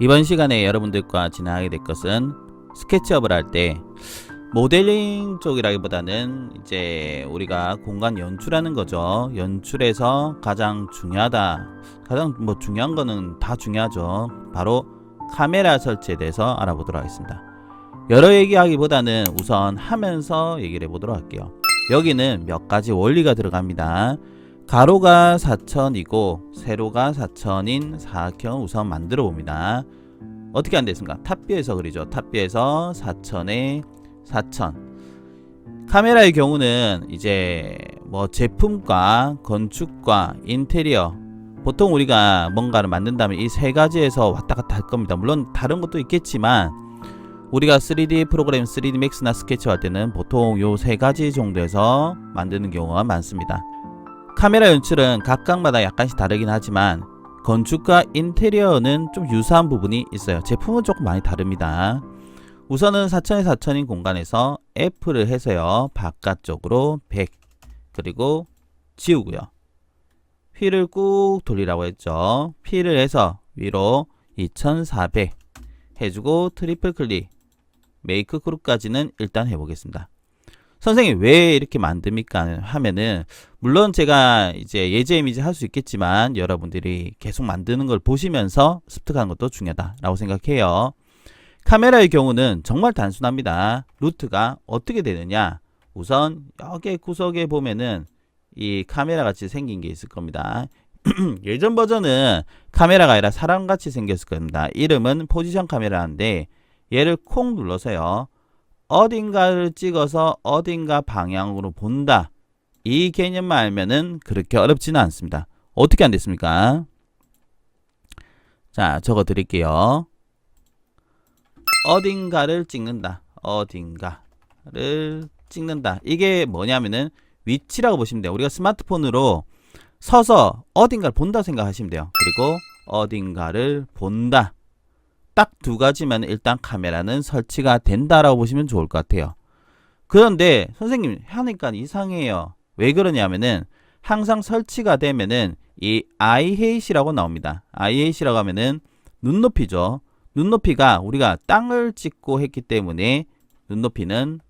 이번 시간에 여러분들과 진행하게 될 것은 스케치업을 할 때 모델링 쪽이라기보다는 이제 우리가 공간 연출하는 거죠. 연출에서 가장 중요하다. 가장 뭐 중요한 거는 다 중요하죠. 바로 카메라 설치에 대해서 알아보도록 하겠습니다. 여러 얘기하기보다는 우선 하면서 얘기를 해보도록 할게요. 여기는 몇 가지 원리가 들어갑니다. 가로가 4천이고 세로가 4천인 사각형 우선 만들어 봅니다. 어떻게 안 됐습니까? 탑뷰에서 그리죠. 탑뷰에서 4천에 4천. 카메라의 경우는 이제 뭐 제품과 건축과 인테리어 보통 우리가 뭔가를 만든다면 이 세 가지에서 왔다 갔다 할 겁니다. 물론 다른 것도 있겠지만 우리가 3D 프로그램 3D 맥스나 스케치 할 때는 보통 요 세 가지 정도에서 만드는 경우가 많습니다. 카메라 연출은 각각마다 약간씩 다르긴 하지만 건축과 인테리어는 좀 유사한 부분이 있어요. 제품은 조금 많이 다릅니다. 우선은 4천에 4천인 공간에서 F를 해서요. 바깥쪽으로 100 그리고 지우고요. 휠을 꾹 돌리라고 했죠. P를 해서 위로 2400 해주고 트리플 클릭 메이크 그룹까지는 일단 해보겠습니다. 선생님 왜 이렇게 만듭니까 하면은 물론 제가 이제 예제 이미지 할 수 있겠지만 여러분들이 계속 만드는 걸 보시면서 습득하는 것도 중요하다라고 생각해요. 카메라의 경우는 정말 단순합니다. 루트가 어떻게 되느냐? 우선 여기 구석에 보면은 이 카메라 같이 생긴 게 있을 겁니다. 예전 버전은 카메라가 아니라 사람 같이 생겼을 겁니다. 이름은 포지션 카메라인데 얘를 콩 눌러서요. 어딘가를 찍어서 어딘가 방향으로 본다. 이 개념만 알면은 그렇게 어렵지는 않습니다. 어떻게 안 됐습니까? 자, 적어 드릴게요. 어딘가를 찍는다. 어딘가를 찍는다. 이게 뭐냐면은 위치라고 보시면 돼요. 우리가 스마트폰으로 서서 어딘가를 본다 생각하시면 돼요. 그리고 어딘가를 본다. 딱 두 가지면 일단 카메라는 설치가 된다라고 보시면 좋을 것 같아요. 그런데 선생님 하니까 이상해요. 왜 그러냐면은 항상 설치가 되면은 이 IH라고 나옵니다. IH라고 하면은 눈높이죠. 눈높이가 우리가 땅을 찍고 했기 때문에 눈높이는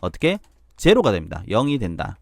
어떻게 제로가 됩니다. 0이 된다.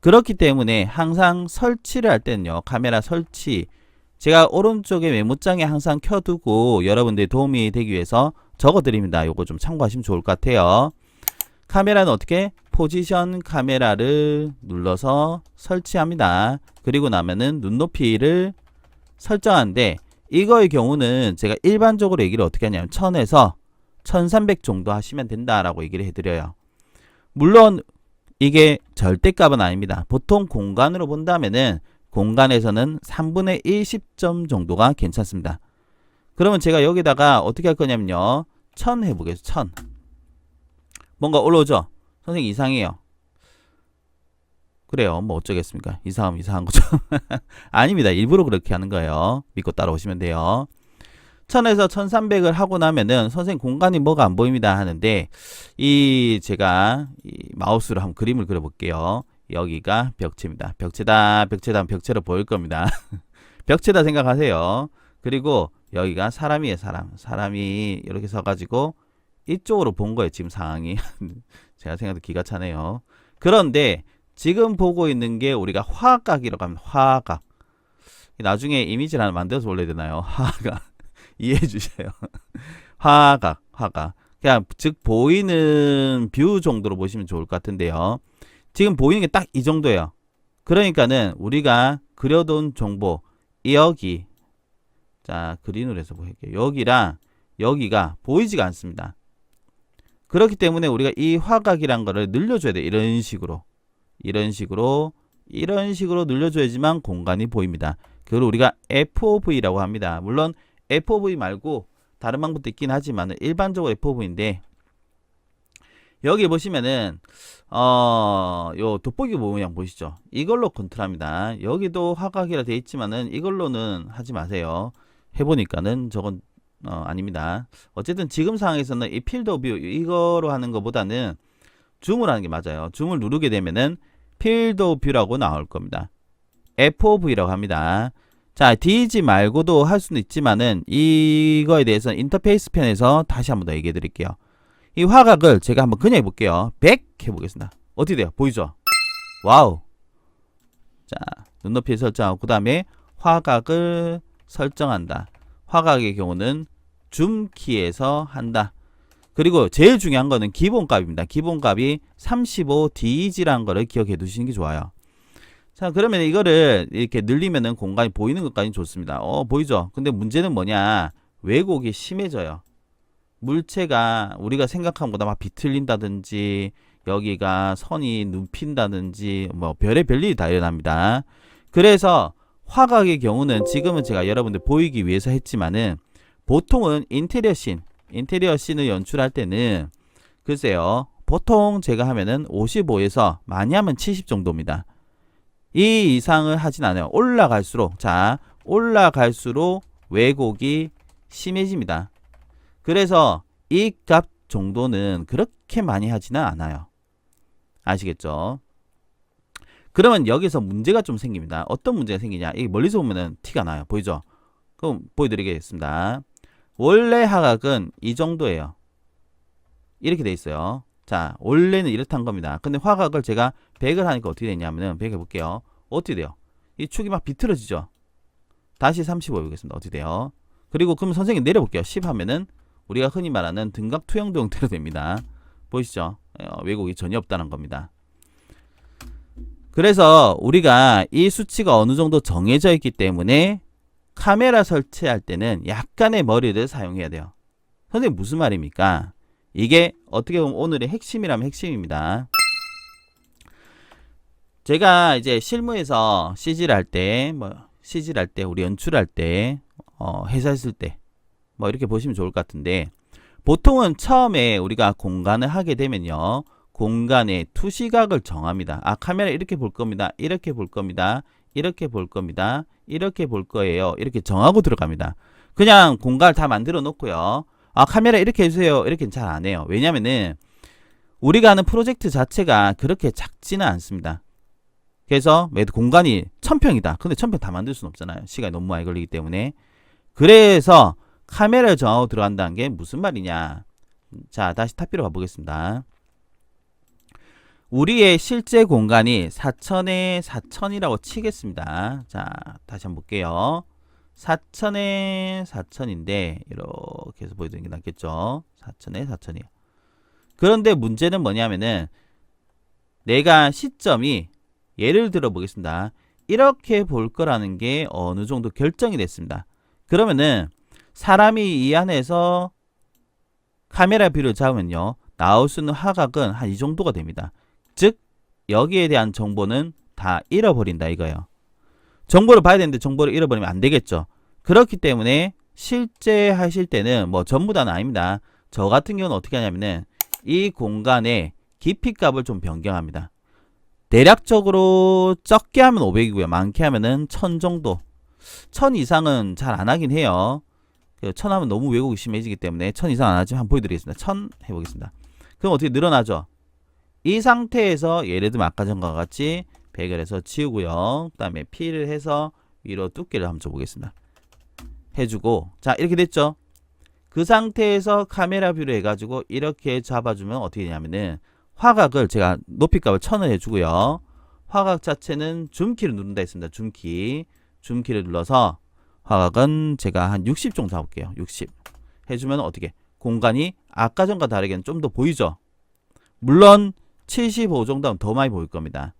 그렇기 때문에 항상 설치를 할 때는요. 카메라 설치 제가 오른쪽에 메모장에 항상 켜두고 여러분들의 도움이 되기 위해서 적어드립니다. 요거 좀 참고하시면 좋을 것 같아요. 카메라는 어떻게 포지션 카메라를 눌러서 설치합니다. 그리고 나면은 눈높이를 설정하는데 이거의 경우는 제가 일반적으로 얘기를 어떻게 하냐면 1000에서 1300 정도 하시면 된다라고 얘기를 해드려요. 물론 이게 절대값은 아닙니다. 보통 공간으로 본다면은 공간에서는 3분의 1 10점 정도가 괜찮습니다. 그러면 제가 여기다가 어떻게 할 거냐면요. 1000 해보겠습니다. 1000. 뭔가 올라오죠? 선생님 이상해요. 그래요. 뭐 어쩌겠습니까? 이상하면 이상한 거죠. 아닙니다. 일부러 그렇게 하는 거예요. 믿고 따라오시면 돼요. 1000에서 1300을 하고 나면은 선생님 공간이 뭐가 안 보입니다 하는데 이 제가 이 마우스로 한번 그림을 그려 볼게요. 여기가 벽체입니다. 벽체다, 벽체다, 벽체로 보일 겁니다. 벽체다 생각하세요. 그리고 여기가 사람이에요, 사람. 사람이 이렇게 서가지고 이쪽으로 본 거예요, 지금 상황이. 제가 생각도 기가 차네요. 그런데 지금 보고 있는 게 우리가 화각이라고 합니다. 화각. 나중에 이미지를 하나 만들어서 올려야 되나요? 화각. 이해해 주세요. 화각, 화각. 그냥 즉 보이는 뷰 정도로 보시면 좋을 것 같은데요. 지금 보이는 게 딱 이 정도예요. 그러니까는 우리가 그려둔 정보 여기 자 그린으로 해서 볼게요. 여기랑 여기가 보이지가 않습니다. 그렇기 때문에 우리가 이 화각이란 거를 늘려줘야 돼. 이런 식으로 이런 식으로 이런 식으로 늘려줘야지만 공간이 보입니다. 그걸 우리가 FOV라고 합니다. 물론 FOV 말고 다른 방법도 있긴 하지만 일반적으로 FOV인데 여기 보시면은 어요 돋보기 모양 보시죠 이걸로 컨트롤합니다 여기도 화각이라 되어 있지만은 이걸로는 하지 마세요 해보니까는 저건 어 아닙니다 어쨌든 지금 상황에서는 이 필드 오브 이거로 하는 것보다는 줌을 하는 게 맞아요. 줌을 누르게 되면은 필드 오브 뷰라고 나올 겁니다. FOV라고 합니다. 자, DG 말고도 할 수는 있지만은 이거에 대해서 인터페이스 편에서 다시 한번 더 얘기해 드릴게요. 이 화각을 제가 한번 그냥 해볼게요. 100 해보겠습니다. 어떻게 돼요? 보이죠? 와우. 자, 눈높이 설정하고 그 다음에 화각을 설정한다. 화각의 경우는 줌 키에서 한다. 그리고 제일 중요한 거는 기본값입니다. 기본값이 35 DG라는 거를 기억해 두시는 게 좋아요. 자, 그러면 이거를 이렇게 늘리면은 공간이 보이는 것까지 좋습니다. 어, 보이죠? 근데 문제는 뭐냐? 왜곡이 심해져요. 물체가 우리가 생각한 것보다 막 비틀린다든지 여기가 선이 눕힌다든지 뭐 별의 별일이 다 일어납니다. 그래서 화각의 경우는 지금은 제가 여러분들 보이기 위해서 했지만은 보통은 인테리어 씬, 인테리어 씬을 연출할 때는 글쎄요. 보통 제가 하면은 55에서 많이 하면 70 정도입니다. 이 이상을 하진 않아요. 올라갈수록 자, 올라갈수록 왜곡이 심해집니다. 그래서 이 값 정도는 그렇게 많이 하지는 않아요. 아시겠죠? 그러면 여기서 문제가 좀 생깁니다. 어떤 문제가 생기냐? 이게 멀리서 보면은 티가 나요. 보이죠? 그럼 보여드리겠습니다. 원래 하각은 이 정도예요. 이렇게 돼 있어요. 자, 원래는 이렇단 겁니다. 근데 화각을 제가 100을 하니까 어떻게 되냐면은 100 해볼게요. 어떻게 돼요? 이 축이 막 비틀어지죠? 다시 35 해보겠습니다. 어떻게 돼요? 그리고 그럼 선생님 내려볼게요. 10 하면은 우리가 흔히 말하는 등각 투영도 형태로 됩니다. 보이시죠? 어, 왜곡이 전혀 없다는 겁니다. 그래서 우리가 이 수치가 어느 정도 정해져 있기 때문에 카메라 설치할 때는 약간의 머리를 사용해야 돼요. 선생님 무슨 말입니까? 이게 어떻게 보면 오늘의 핵심이라면 핵심입니다. 제가 이제 실무에서 CG를 할 때, 뭐, CG를 할 때, 우리 연출할 때, 어, 회사 있을 때, 뭐, 이렇게 보시면 좋을 것 같은데, 보통은 처음에 우리가 공간을 하게 되면요, 공간의 투시각을 정합니다. 아, 카메라 이렇게 볼 겁니다. 이렇게 볼 겁니다. 이렇게 볼 겁니다. 이렇게 볼 거예요. 이렇게 정하고 들어갑니다. 그냥 공간을 다 만들어 놓고요. 아, 카메라 이렇게 해주세요. 이렇게는 잘 안 해요. 왜냐면은, 우리가 하는 프로젝트 자체가 그렇게 작지는 않습니다. 그래서 공간이 천평이다. 근데 천평 다 만들 수는 없잖아요. 시간이 너무 많이 걸리기 때문에. 그래서 카메라를 정하고 들어간다는 게 무슨 말이냐. 자, 다시 탑비로 가보겠습니다. 우리의 실제 공간이 4천에 4천이라고 치겠습니다. 자, 다시 한번 볼게요. 4천에 4천인데 이렇게 해서 보여드리는 게 낫겠죠. 4천에 4천이요. 그런데 문제는 뭐냐면은 내가 시점이 예를 들어 보겠습니다. 이렇게 볼 거라는 게 어느 정도 결정이 됐습니다. 그러면은 사람이 이 안에서 카메라 뷰를 잡으면요. 나올 수 있는 화각은 한 이 정도가 됩니다. 즉 여기에 대한 정보는 다 잃어버린다 이거예요. 정보를 봐야 되는데 정보를 잃어버리면 안 되겠죠. 그렇기 때문에 실제 하실 때는 뭐 전부 다는 아닙니다. 저 같은 경우는 어떻게 하냐면은 이 공간의 깊이 값을 좀 변경합니다. 대략적으로 적게 하면 500이고요. 많게 하면은 1000 정도. 1000 이상은 잘 안 하긴 해요. 그1000 하면 너무 왜곡이 심해지기 때문에 1000 이상 안 하지만 한번 보여드리겠습니다. 1000 해보겠습니다. 그럼 어떻게 늘어나죠? 이 상태에서 예를 들면 아까 전과 같이 100을 해서 치우고요. 그 다음에 P를 해서 위로 두께를 한번 줘보겠습니다. 해주고 자 이렇게 됐죠? 그 상태에서 카메라 뷰를 해가지고 이렇게 잡아주면 어떻게 되냐면은 화각을 제가 높이값을 1000을 해주고요. 화각 자체는 줌키를 누른다 했습니다. 줌키. 줌키를 눌러서 화각은 제가 한 60 정도 잡을게요. 60. 해주면 어떻게 공간이 아까 전과 다르게는 좀 더 보이죠? 물론 75 정도 하면 더 많이 보일 겁니다.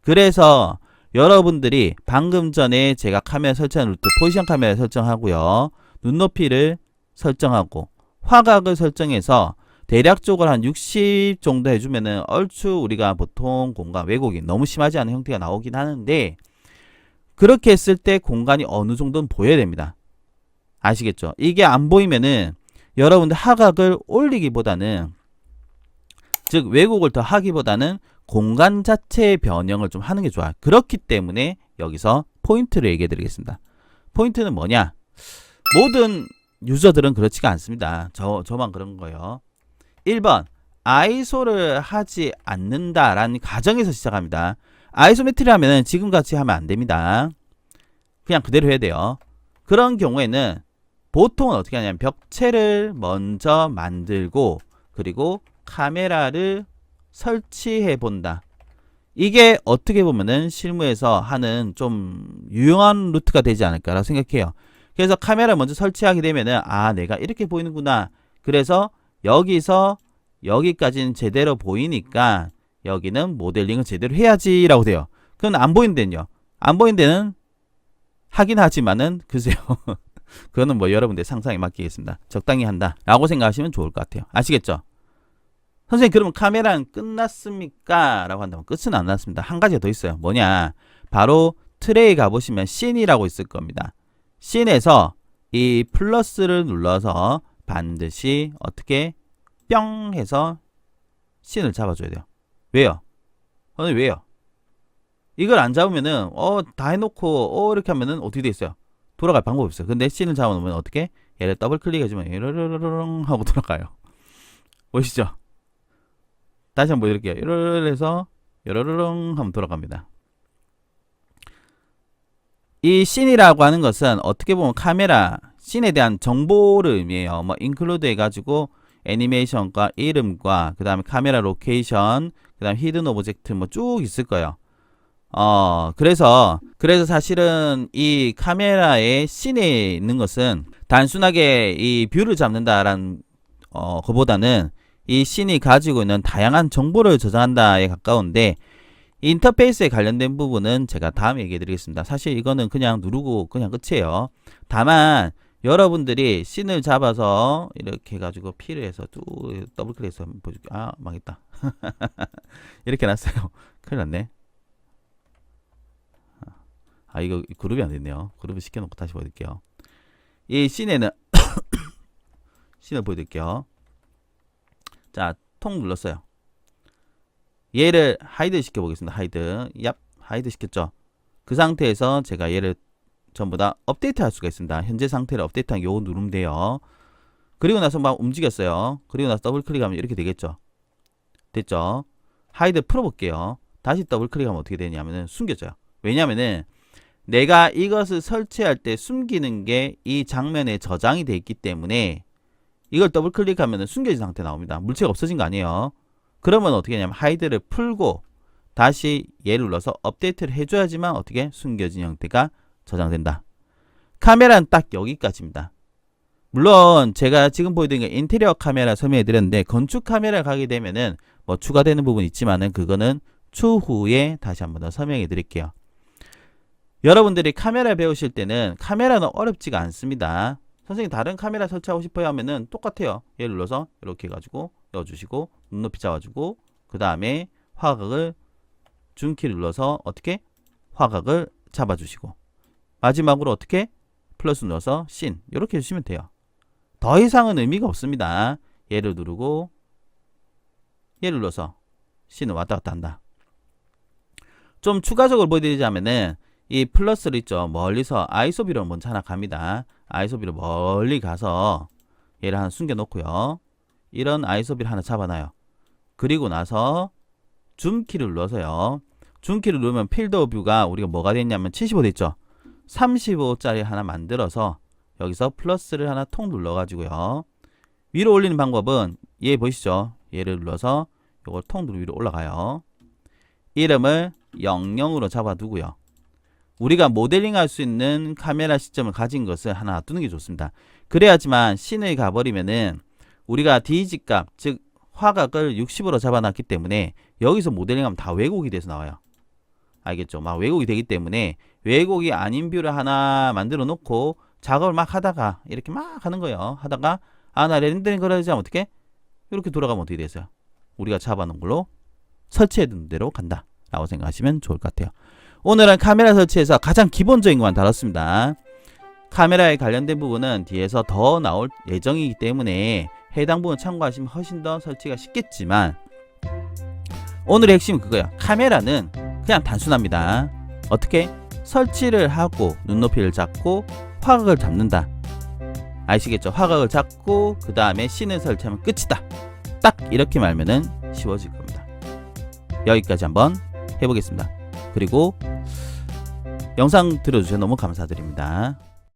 그래서 여러분들이 방금 전에 제가 카메라 설정할 때 포지션 카메라 설정하고요. 눈높이를 설정하고 화각을 설정해서 대략적으로 한 60 정도 해주면은 얼추 우리가 보통 공간 왜곡이 너무 심하지 않은 형태가 나오긴 하는데 그렇게 했을 때 공간이 어느 정도는 보여야 됩니다. 아시겠죠? 이게 안 보이면은 여러분들 하각을 올리기보다는 즉 왜곡을 더 하기보다는 공간 자체의 변형을 좀 하는 게 좋아요. 그렇기 때문에 여기서 포인트를 얘기해 드리겠습니다. 포인트는 뭐냐? 모든 유저들은 그렇지가 않습니다. 저, 저만 그런 거예요. 1번 아이소를 하지 않는다라는 가정에서 시작합니다. 아이소메트리 하면은 지금 같이 하면 안 됩니다. 그냥 그대로 해야 돼요. 그런 경우에는 보통은 어떻게 하냐면 벽체를 먼저 만들고 그리고 카메라를 설치해 본다. 이게 어떻게 보면은 실무에서 하는 좀 유용한 루트가 되지 않을까라고 생각해요. 그래서 카메라 먼저 설치하게 되면은 아 내가 이렇게 보이는구나. 그래서 여기서 여기까지는 제대로 보이니까 여기는 모델링을 제대로 해야지라고 돼요. 그럼 안 보이는 데는요. 안 보이는 데는 하긴 하지만은 글쎄요. 그거는 뭐 여러분들 상상에 맡기겠습니다. 적당히 한다라고 생각하시면 좋을 것 같아요. 아시겠죠? 선생님 그러면 카메라는 끝났습니까? 라고 한다면 끝은 안 났습니다. 한 가지가 더 있어요. 뭐냐? 바로 트레이 가보시면 씬이라고 있을 겁니다. 씬에서 이 플러스를 눌러서 반드시 어떻게 뿅 해서 씬을 잡아줘야 돼요. 왜요? 선생님 왜요? 이걸 안 잡으면은 어 다 해놓고 어 이렇게 하면은 어떻게 돼 있어요? 돌아갈 방법이 없어요. 근데 씬을 잡아놓으면 어떻게? 얘를 더블 클릭해주면 이러르르릉 하고 돌아가요. 보이시죠? 다시 한번 보여드릴게요. 이러르 해서 이러르릉 하면 돌아갑니다. 이 씬이라고 하는 것은 어떻게 보면 카메라 씬에 대한 정보를 의미해요. 뭐 인클루드 해가지고 애니메이션과 이름과 그 다음에 카메라 로케이션 그 다음 히든 오브젝트 뭐 쭉 있을 거예요. 어 그래서 그래서 사실은 이 카메라의 씬에 있는 것은 단순하게 이 뷰를 잡는다라는 어 그보다는 이 씬이 가지고 있는 다양한 정보를 저장한다에 가까운데 인터페이스에 관련된 부분은 제가 다음에 얘기해 드리겠습니다. 사실 이거는 그냥 누르고 그냥 끝이에요. 다만 여러분들이 씬을 잡아서 이렇게 해가지고 P를 해서 쭉 더블 클릭해서 한번 보여줄게요. 아 망했다. 이렇게 놨어요. 큰일 났네. 아 이거 그룹이 안 됐네요. 그룹을 시켜놓고 다시 보여드릴게요. 이 씬에는 씬을 보여드릴게요. 자, 통 눌렀어요. 얘를 하이드 시켜 보겠습니다. 하이드. 얍. 하이드 시켰죠. 그 상태에서 제가 얘를 전부 다 업데이트 할 수가 있습니다. 현재 상태를 업데이트한 요거 누르면 돼요. 그리고 나서 막 움직였어요. 그리고 나서 더블 클릭하면 이렇게 되겠죠. 됐죠? 하이드 풀어 볼게요. 다시 더블 클릭하면 어떻게 되냐면은 숨겨져요. 왜냐면은 내가 이것을 설치할 때 숨기는 게 이 장면에 저장이 돼 있기 때문에 이걸 더블 클릭하면 숨겨진 상태 나옵니다. 물체가 없어진 거 아니에요. 그러면 어떻게 하냐면 하이드를 풀고 다시 얘를 눌러서 업데이트를 해줘야지만 어떻게 숨겨진 형태가 저장된다. 카메라는 딱 여기까지입니다. 물론 제가 지금 보여드린 게 인테리어 카메라 설명해 드렸는데 건축 카메라 가게 되면은 뭐 추가되는 부분 있지만은 그거는 추후에 다시 한번 더 설명해 드릴게요. 여러분들이 카메라 배우실 때는 카메라는 어렵지가 않습니다. 선생님 다른 카메라 설치하고 싶어요 하면은 똑같아요. 얘를 눌러서 이렇게 해가지고 넣어주시고 눈높이 잡아주고 그 다음에 화각을 줌키를 눌러서 어떻게 화각을 잡아주시고 마지막으로 어떻게 플러스 눌러서 씬 이렇게 해주시면 돼요. 더 이상은 의미가 없습니다. 얘를 누르고 얘를 눌러서 씬을 왔다 갔다 한다. 좀 추가적으로 보여드리자면은 이 플러스를 있죠. 멀리서 아이소비로 먼저 하나 갑니다. 아이소비로 멀리 가서 얘를 하나 숨겨 놓고요. 이런 아이소비를 하나 잡아놔요. 그리고 나서 줌키를 눌러서요. 줌키를 누르면 필드 오브 뷰가 우리가 뭐가 됐냐면 75 됐죠. 35짜리 하나 만들어서 여기서 플러스를 하나 통 눌러 가지고요. 위로 올리는 방법은 얘 보이시죠? 얘를 눌러서 이걸 통 누르 위로 올라가요. 이름을 00으로 잡아 두고요. 우리가 모델링 할 수 있는 카메라 시점을 가진 것을 하나 두는 게 좋습니다. 그래야지만 씬을 가버리면은 우리가 DG 값, 즉 화각을 60으로 잡아놨기 때문에 여기서 모델링하면 다 왜곡이 돼서 나와요. 알겠죠? 막 왜곡이 되기 때문에 왜곡이 아닌 뷰를 하나 만들어 놓고 작업을 막 하다가 이렇게 막 하는 거예요. 하다가 아 나 렌더링 걸어야지 하면 어떻게? 이렇게 돌아가면 어떻게 되세요? 우리가 잡아놓은 걸로 설치해둔 대로 간다. 라고 생각하시면 좋을 것 같아요. 오늘은 카메라 설치에서 가장 기본적인 것만 다뤘습니다. 카메라에 관련된 부분은 뒤에서 더 나올 예정이기 때문에 해당 부분 참고하시면 훨씬 더 설치가 쉽겠지만 오늘의 핵심은 그거예요. 카메라는 그냥 단순합니다. 어떻게? 설치를 하고 눈높이를 잡고 화각을 잡는다. 아시겠죠? 화각을 잡고 그 다음에 씬을 설치하면 끝이다. 딱 이렇게 말면은 쉬워질 겁니다. 여기까지 한번 해보겠습니다. 그리고 영상 들어주셔서 너무 감사드립니다.